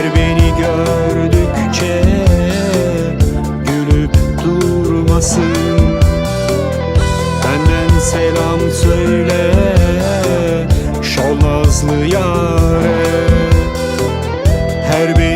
Her beni gördükçe gülüp durmasın. Benden selam söyle şu nazlı yâre Her beni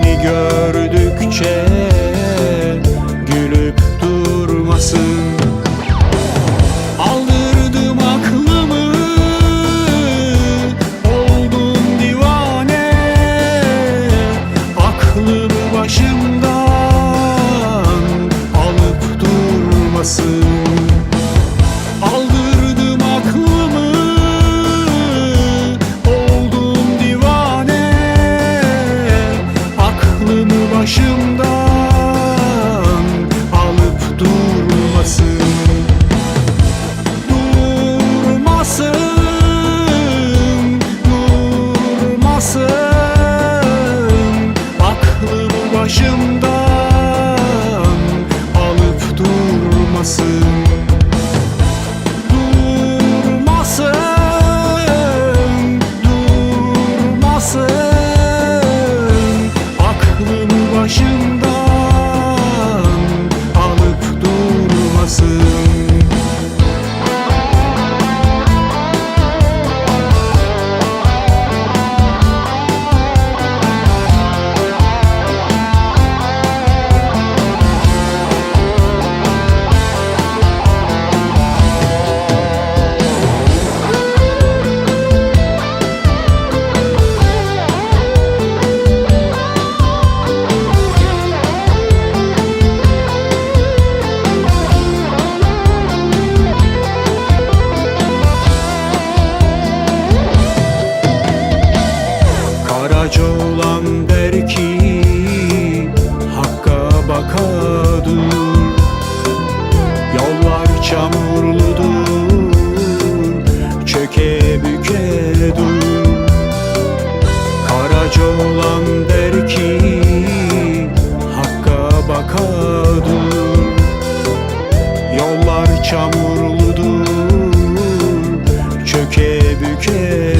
bakadır Yollar çamurludur Çöke büke dur. Karaca olan der ki Hakka bakadır Yollar çamurludur Çöke büke